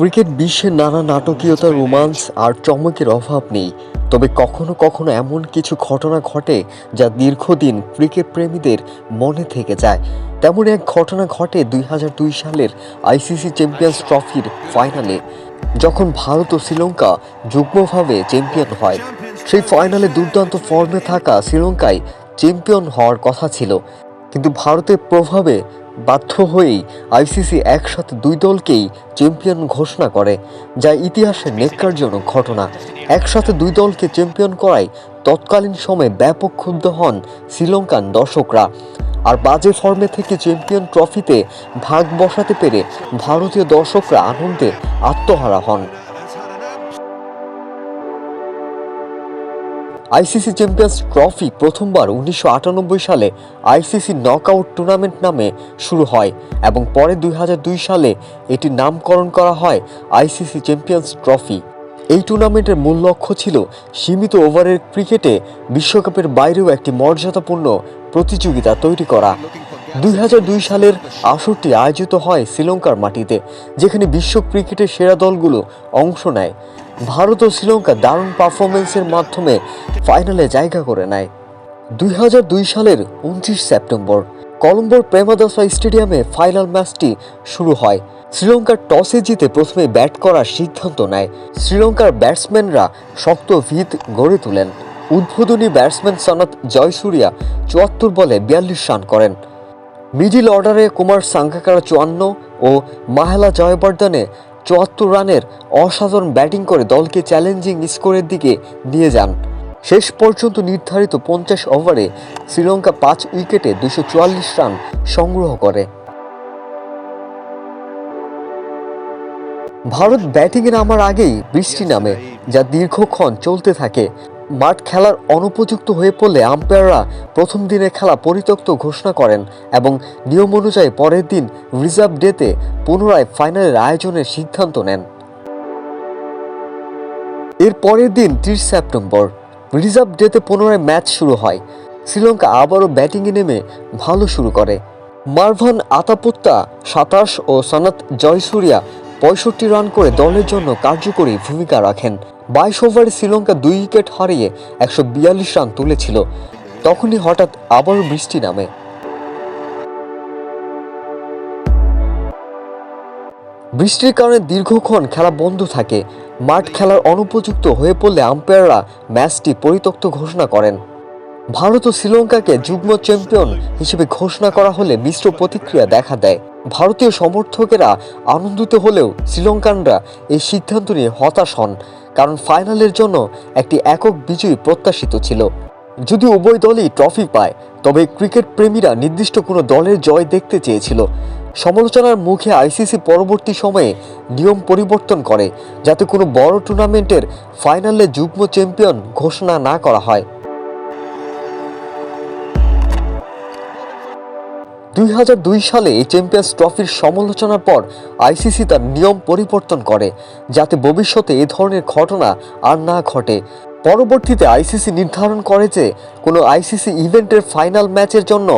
Cricket বিশ্বের নানা নাটকীয়তা, রোমান্স আর চমকের অভাব নেই। তবে কখনো কখনো এমন কিছু ঘটনা ঘটে যা দীর্ঘদিন ক্রিকেট প্রেমীদের মনে থেকে যায়। তেমন এক ঘটনা ঘটে দুই সালের আইসিসি চ্যাম্পিয়ন্স ট্রফির ফাইনালে, যখন ভারত ও শ্রীলঙ্কা যুগ্মভাবে চ্যাম্পিয়ন হয়। সেই ফাইনালে দুর্দান্ত ফর্মে থাকা শ্রীলঙ্কায় চ্যাম্পিয়ন হওয়ার কথা ছিল। কিন্তু ভারতের প্রভাবে বাধ্য হয়েই আইসিসি একসাথে দুই দলকেই চ্যাম্পিয়ন ঘোষণা করে, যা ইতিহাসে নেককারজনক ঘটনা। একসাথে দুই দলকে চ্যাম্পিয়ন করায় তৎকালীন সময়ে ব্যাপক ক্ষুব্ধ হন শ্রীলঙ্কান দর্শকরা। আর বাজে ফর্মে থেকে চ্যাম্পিয়ন ট্রফিতে ভাগ বসাতে পেরে ভারতীয় দর্শকরা আনন্দে আত্মহারা হন। আইসিসি চ্যাম্পিয়ন্স ট্রফি প্রথমবার উনিশশো আটানব্বই সালে আইসিসি নকআউট টুর্নামেন্ট নামে শুরু হয় এবং পরে দুই হাজার দুই সালে এটির নামকরণ করা হয় আইসিসি চ্যাম্পিয়ন্স ট্রফি। এই টুর্নামেন্টের মূল লক্ষ্য ছিল সীমিত ওভারের ক্রিকেটে বিশ্বকাপের বাইরেও একটি মর্যাদাপূর্ণ প্রতিযোগিতা তৈরি করা। দুই হাজার দুই সালের আসরটি আয়োজিত হয় শ্রীলঙ্কার মাটিতে, যেখানে বিশ্ব ক্রিকেটের সেরা দলগুলো অংশ নেয়। ভারত ও শ্রীলঙ্কা দারুণ পারফরমেন্সের মাধ্যমে ফাইনালে জায়গা করে নেয়। দুই হাজার দুই সালের উনত্রিশ সেপ্টেম্বর, কলম্বোর প্রেমাদাসা স্টেডিয়ামে ফাইনাল ম্যাচটি শুরু হয়। শ্রীলঙ্কার টসে জিতে প্রথমে ব্যাট করার সিদ্ধান্ত নেয়। শ্রীলঙ্কার ব্যাটসম্যানরা শক্ত ভিত গড়ে তোলেন। উদ্বোধনী ব্যাটসম্যান সনাত জয়সুরিয়া চুয়াত্তর বলে বিয়াল্লিশ রান করেন। মিডিল অর্ডারে কুমার সাঙ্গাকারা চুয়ান্ন ও মাহেলা জয়বর্ধনে চুয়াত্তর রানের অসাধারণ ব্যাটিং করে দলকে চ্যালেঞ্জিং স্কোরের দিকে নিয়ে যান। শেষ পর্যন্ত নির্ধারিত পঞ্চাশ ওভারে শ্রীলঙ্কা পাঁচ উইকেটে দুশো চুয়াল্লিশ রান সংগ্রহ করে। ভারত ব্যাটিংয়ে নামার আগেই বৃষ্টি নামে, যা দীর্ঘক্ষণ চলতে থাকে। মাঠ খেলার অনুপযুক্ত হয়ে পড়লে আম্পায়াররা প্রথম দিনের খেলা পরিত্যক্ত ঘোষণা করেন এবং নিয়ম অনুযায়ী পরের দিন রিজার্ভ ডেতে পুনরায় ফাইনালের আয়োজনের সিদ্ধান্ত নেন। এর পরের দিন ত্রিশ সেপ্টেম্বর, রিজার্ভ ডেতে পুনরায় ম্যাচ শুরু হয়। শ্রীলঙ্কা আবারও ব্যাটিংয়ে নেমে ভালো শুরু করে। মারভান আতাপুত্তা, সাতাশ ও সনাত জয়সুরিয়া পঁয়ষট্টি রান করে দলের জন্য কার্যকরী ভূমিকা রাখেন। বাইশ ওভারে শ্রীলঙ্কা দুই উইকেট হারিয়ে একশো বিয়াল্লিশ রান তুলেছিল। তখনই হঠাৎ আবারও বৃষ্টি নামে। বৃষ্টির কারণে দীর্ঘক্ষণ খেলা বন্ধ থাকে। মাঠ খেলার অনুপযুক্ত হয়ে পড়লে আম্পায়াররা ম্যাচটি পরিত্যক্ত ঘোষণা করেন। ভারত ও শ্রীলঙ্কাকে যুগ্ম চ্যাম্পিয়ন হিসেবে ঘোষণা করা হলে মিশ্র প্রতিক্রিয়া দেখা দেয়। ভারতীয় সমর্থকেরা আনন্দিত হলেও শ্রীলঙ্কানরা এই সিদ্ধান্ত নিয়ে হতাশ হন, কারণ ফাইনালের জন্য একটি একক বিজয়ী প্রত্যাশিত ছিল। যদি উভয় দলই ট্রফি পায়, তবে ক্রিকেট প্রেমীরা নির্দিষ্ট কোনো দলের জয় দেখতে চেয়েছিল। সমালোচনার মুখে আইসিসি পরবর্তী সময়ে নিয়ম পরিবর্তন করে, যাতে কোনো বড় টুর্নামেন্টের ফাইনালে যুগ্ম চ্যাম্পিয়ন ঘোষণা না করা হয়। দুই হাজার দুই সালে এই চ্যাম্পিয়ন্স ট্রফির সমালোচনার পর আইসিসি তার নিয়ম পরিবর্তন করে, যাতে ভবিষ্যতে এ ধরনের ঘটনা আর না ঘটে। পরবর্তীতে আইসিসি নির্ধারণ করে যে, কোনো আইসিসি ইভেন্টের ফাইনাল ম্যাচের জন্য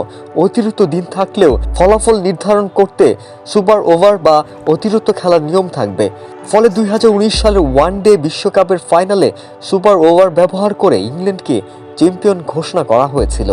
অতিরিক্ত দিন থাকলেও ফলাফল নির্ধারণ করতে সুপার ওভার বা অতিরিক্ত খেলার নিয়ম থাকবে। ফলে দুই হাজার উনিশ সালের ওয়ান ডে বিশ্বকাপের ফাইনালে সুপার ওভার ব্যবহার করে ইংল্যান্ডকে চ্যাম্পিয়ন ঘোষণা করা হয়েছিল।